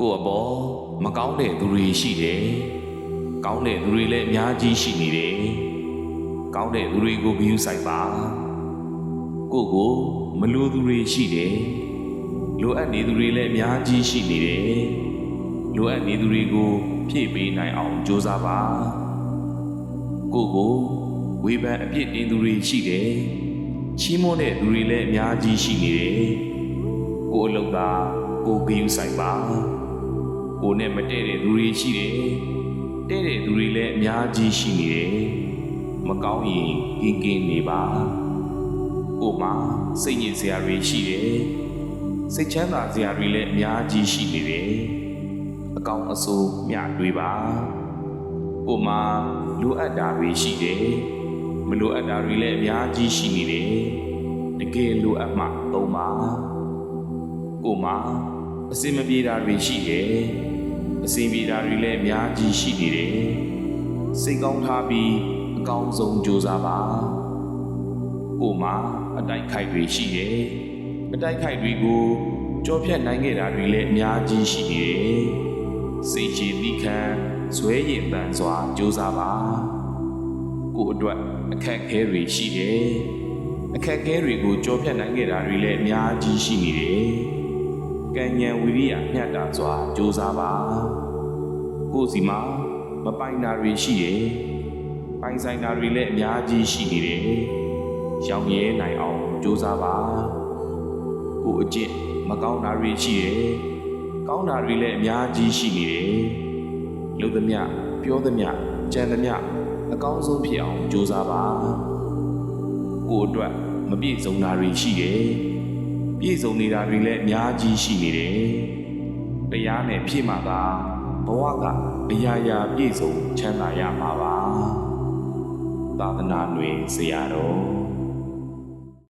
ကိုယ့်အပေါ်မကောင်းတဲ့သူတွေရှိတယ်ကောင်းတဲ့သူတွေလည်းအများကြီးရှိနေတယ်ကောင်းတဲ့သူတွေကိုဂရုစိုက်ပါကိုယ့်ကိုမလိုသူတွေရှိတယ်လိုအပ်နေသူတွေလည်းအများကြီးရှိနေတယ်လိုအပ်နေသူတွေကိုဖြည့်ပေးနိုင်အောင်ကြိုးစားပါကိုယ့်ကိုဝေဖန်အပြစ်တင်သူတွေရှိတယ်ချီးမွမ်းတဲ့သူတွေလည်းအများကြီးရှိနေတယ်ကိုယ့်အလုပ်သားကိုယ်ဂရုစိုက်ပါ ကိုယ်နဲ့မတည့်တဲ့သူတွေရှိတယ်တဲ့တဲ့သူတွေလည်းအများကြီးရှိနေတယ်မကောင်းရင်ကင်းကင်းနေပါကိုယ်မှာစိတ်ညစ်စရာတွေရှိတယ်စိတ်ချမ်းသာစရာတွေလည်းအများကြီးရှိနေတယ်အကောင်အဆိုးမျှတွေးပါကိုယ်မှာလိုအပ်တာတွေရှိတယ်မလိုအပ်တာတွေလည်းအများကြီးရှိနေတယ်တကယ်လိုအပ်မှသုံးပါကိုယ်မှာ အစင်မပြေတာတွေရှိတယ်အစင်ပြေတာတွေလည်းအများကြီးရှိနေတယ်စိတ်ကောင်းထားပြီးအကောင်းဆုံးကြိုးစားပါကိုယ်မှာအတိုက်ခိုက်တွေရှိတယ်အတိုက်ခိုက်တွေကိုကြောဖြတ်နိုင်ခဲ့တာတွေလည်းအများကြီးရှိနေတယ်စိတ်ချတိခံဇွဲရည်တန်စွာကြိုးစားပါကိုယ်အတွက်အခက်အခဲတွေရှိတယ်အခက်အခဲတွေကိုကြောဖြတ်နိုင်ခဲ့တာတွေလည်းအများကြီးရှိနေတယ် ကံဉဏ်ဝိရိယမျှတစွာကြိုးစားပါကိုယ်စီမှာမပိုင်တာတွေရှိတယ်ပိုင်ဆိုင်တာတွေလည်းအများကြီးရှိနေတယ်ရောင်ရဲနိုင်အောင်ကြိုးစားပါကိုယ်အကျင့်မကောင်းတာတွေရှိတယ်ကောင်းတာတွေလည်းအများကြီးရှိနေတယ်လို့သမျှပြောသမျှကြံသမျှအကောင်းဆုံးဖြစ်အောင်ကြိုးစားပါကိုယ်အတွက်မပြည့်စုံတာတွေရှိတယ် ပြည့်စုံနေတာတွေလည်းအများကြီးရှိနေတယ်တရားနဲ့ဖြစ်မှသာဘဝကအရာရာပြည့်စုံချမ်းသာရမှာပါသာသနာ့တွင်ဆရာတော်